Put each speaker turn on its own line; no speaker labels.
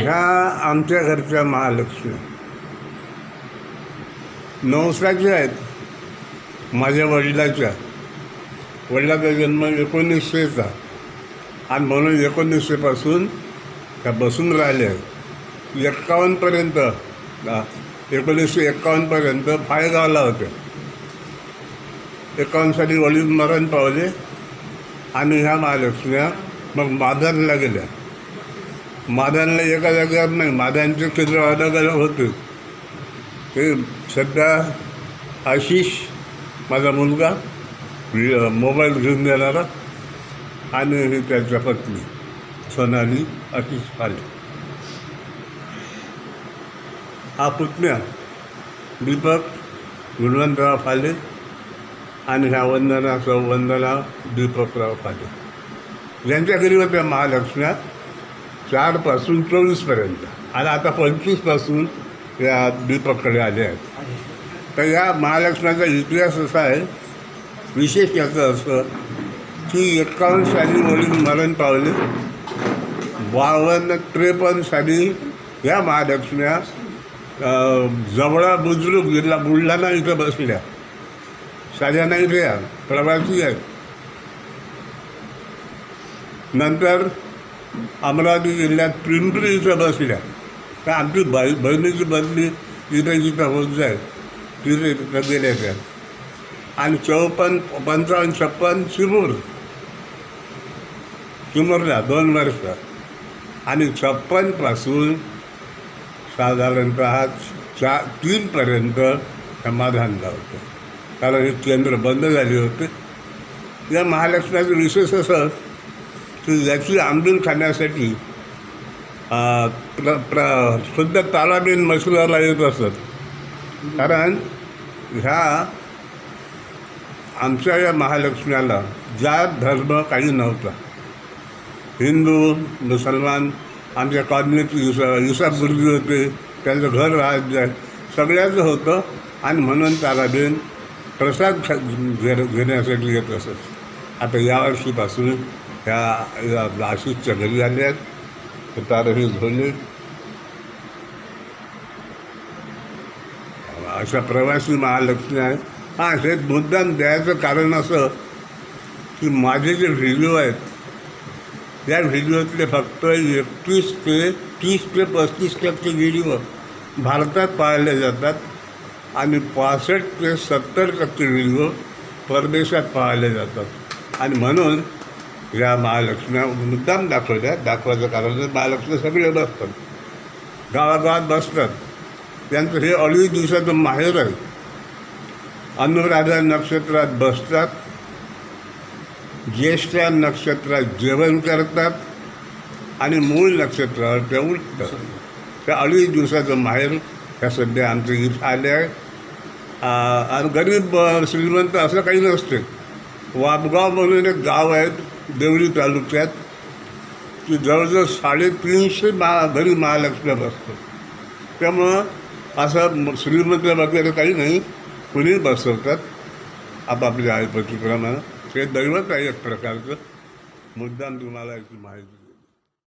ह्या आमच्या घरच्या महालक्ष्मी. नवसाच्या आहेत. माझ्या वडिलाच्या. वडिलाचा जन्म एकोणीसशेचा. आणि म्हणून एकोणीसशेपासून त्या बसून राहिल्या आहेत एक्कावन्नपर्यंत एकोणीसशे एक्कावन्नपर्यंत फाळेगावला होत्या एकावन्न साली वडील मरण पावले. आणि ह्या महालक्ष्म्या मग माधारला गेल्या. मादांना एका जागेवर नाही मादानचे केंद्र अलग अलग होते. ते सध्या आशिष माझा मुलगा मोबाईल घेऊन देणारा आणि ही त्याच्या पत्नी सोनाली आशिष फाले हा पुतण्या दीपक गुणवंतराव फाले आणि ह्या वंदना सौ वंदना दीपकराव फाले यांच्या घरी होत्या महालक्ष्म्या. चारपासून चोवीसपर्यंत आणि आता पंचवीसपासून या दीपककडे आले आहेत. तर या महालक्ष्म्याचा इतिहास असा आहे विशेष याचं असं की एकावन्न साली वडील मरण पावले बावन्न त्रेपन्न साली या महालक्ष्म्या जवळा बुजुर्ग जिल्हा बुलढाणा इथं बसल्या. साध्या इथे या प्रवासी आहेत. नंतर अमरावती जिल्ह्यात पिंपरी इथं बसल्या तर आमची बाई बहिणीची बदली इथे जिथं होत जाईल तिथे तिथं गेल्या त्या आणि चौपन्न पंचावन्न छप्पन चिमूर. चिमूरला दोन वर्ष. आणि छप्पनपासून साधारणतः चा तीनपर्यंत समाधान लावतं कारण हे केंद्र बंद झाले होते. या महालक्ष्म्याचं विशेष असं याची आंबील खाण्यासाठी प्र प्र शुद्ध तालाबीन मसुराला येत असत कारण ह्या आमच्या या महालक्ष्म्याला जात धर्म काही नव्हता हिंदू मुसलमान आमच्या कॉलनीत युसा युसाबुर्गी होते त्यांचं घर राहत सगळ्याचं होतं आणि म्हणून तालाबीन प्रसाद घेण्यासाठी येत असत आता यावर्षीपासून ह्या नाशिकच्या घरी आल्या आहेत तारही झोले. अशा प्रवासी महालक्ष्मी आहेत. हां हे मुद्दाम द्यायचं कारण असं की माझे जे व्हिडिओ आहेत त्या व्हिडिओतले फक्त एकतीस ते तीस ते पस्तीस टक्के व्हिडिओ भारतात पाळले जातात आणि पासष्ट ते सत्तर टक्के व्हिडिओ परदेशात पाळले जातात. आणि म्हणून या महालक्ष्म्या मुद्दाम दाखवल्या दाखवायचं कारण महालक्ष्मी सगळे बसतात गावागावात बसतात. त्यांचं हे अडीच दिवसाचं माहेर आहे. अनुराधा नक्षत्रात बसतात. ज्येष्ठा नक्षत्रात जेवण करतात. आणि मूळ नक्षत्रावर त्या उठतात. त्या अडीच दिवसाचं माहेर ह्या सध्या आमच्या इथं आले आहे. आणि गरीब श्रीमंत असं काही नसते. वादगाव म्हणून एक गाव आहे देवळी तालुक्यात. की जवळजवळ साडेतीनशे मा घरी महालक्ष्मी बसतात त्यामुळं असं श्रीमंत वगैरे काही नाही कुणी बसवतात. आपापल्या आईपतीप्रमाणे हे दैवत आहे एक प्रकारचं. मुद्दाम तुम्हाला याची माहिती